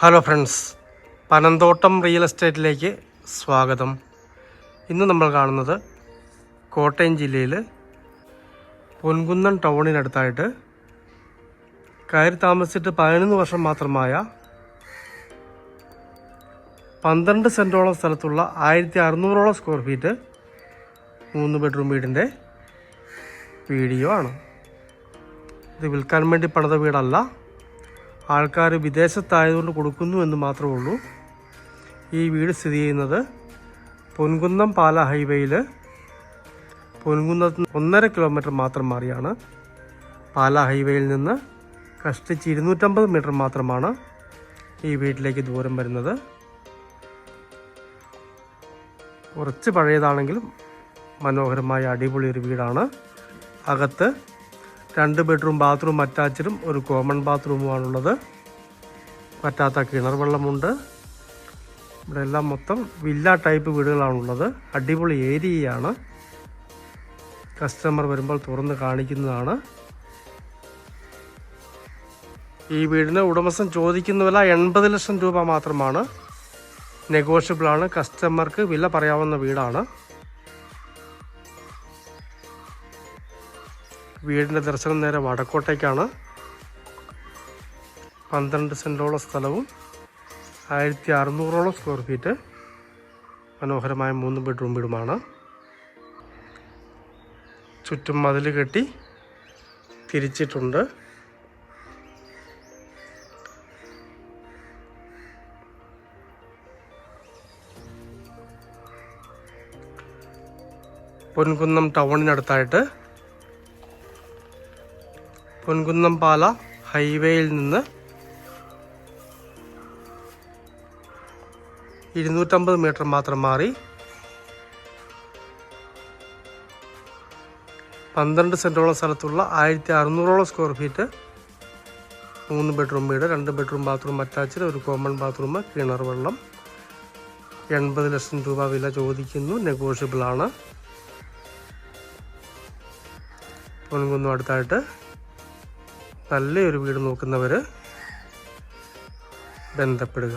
Hello friends Panamthottam real എസ്റ്റേറ്റിലേക്ക് സ്വാഗതം. ഇന്ന് നമ്മൾ കാണുന്നത് കോട്ടയം ജില്ലയിൽ പൊൻകുന്നം ടൗണിനടുത്തായിട്ട് കയറി താമസിച്ചിട്ട് പതിനൊന്ന് വർഷം മാത്രമായ പന്ത്രണ്ട് സെന്റോളം സ്ഥലത്തുള്ള ആയിരത്തി അറുന്നൂറോളം സ്ക്വയർ ഫീറ്റ് മൂന്ന് ബെഡ്റൂം വീടിന്റെ വീഡിയോ ആണ്. ഇത് വിൽക്കാൻ വേണ്ടി പണിത വീടല്ല. ആൾക്കാർ വിദേശത്തായതുകൊണ്ട് കൊടുക്കുന്നു എന്ന് മാത്രമേ ഉള്ളൂ. ഈ വീട് സ്ഥിതി ചെയ്യുന്നത് പൊൻകുന്നം പാല ഹൈവേയിൽ. പൊൻകുന്നത്ത് ഒന്നര കിലോമീറ്റർ മാത്രം മാറിയാണ്. പാല ഹൈവേയിൽ നിന്ന് കഷ്ടിച്ച് ഇരുന്നൂറ്റമ്പത് മീറ്റർ മാത്രമാണ് ഈ വീട്ടിലേക്ക് ദൂരം വരുന്നത്. കുറച്ച് പഴയതാണെങ്കിലും മനോഹരമായ അടിപൊളി ഒരു വീടാണ്. അകത്ത് രണ്ട് ബെഡ്റൂം ബാത്റൂം അറ്റാച്ചഡും ഒരു കോമൺ ബാത്റൂമുമാണുള്ളത് പറ്റാത്ത കിണർ വെള്ളമുണ്ട്. ഇവിടെ എല്ലാം മൊത്തം വില്ല ടൈപ്പ് വീടുകളാണുള്ളത്. അടിപൊളി ഏരിയയാണ്. കസ്റ്റമർ വരുമ്പോൾ തുറന്ന് കാണിക്കുന്നതാണ്. ഈ വീടിന് ഉടമസ്ഥൻ ചോദിക്കുന്ന വില എൺപത് ലക്ഷം രൂപ മാത്രമാണ്. നെഗോഷ്യബിളാണ് കസ്റ്റമർക്ക് വില പറയാവുന്ന വീടാണ്. വീടിന്റെ ദർശനം നേരെ വടക്കോട്ടേക്കാണ്. പന്ത്രണ്ട് സെന്റോളം സ്ഥലവും ആയിരത്തി അറുന്നൂറോളം സ്ക്വയർ ഫീറ്റ് മനോഹരമായ മൂന്ന് ബെഡ്റൂം വീടുമാണ്. ചുറ്റും മതിൽ കെട്ടി തിരിച്ചിട്ടുണ്ട്. പൊൻകുന്നം ടൗണിനടുത്തായിട്ട് പൊൻകുന്നം പാല ഹൈവേയിൽ നിന്ന് ഇരുന്നൂറ്റമ്പത് മീറ്റർ മാത്രം മാറി പന്ത്രണ്ട് സെന്റോളം സ്ഥലത്തുള്ള ആയിരത്തി അറുന്നൂറോളം സ്ക്വയർ ഫീറ്റ് മൂന്ന് ബെഡ്റൂം വീട് രണ്ട് ബെഡ്റൂം ബാത്റൂം അറ്റാച്ച്ഡ് ഒരു കോമൺ ബാത്റൂം കിണർ വെള്ളം. എൺപത് ലക്ഷം രൂപ വില ചോദിക്കുന്നു. നെഗോഷ്യബിൾ ആണ്. പൊൻകുന്നം അടുത്തായിട്ട് നല്ലൊരു വീട് നോക്കുന്നവർ ബന്ധപ്പെടുക.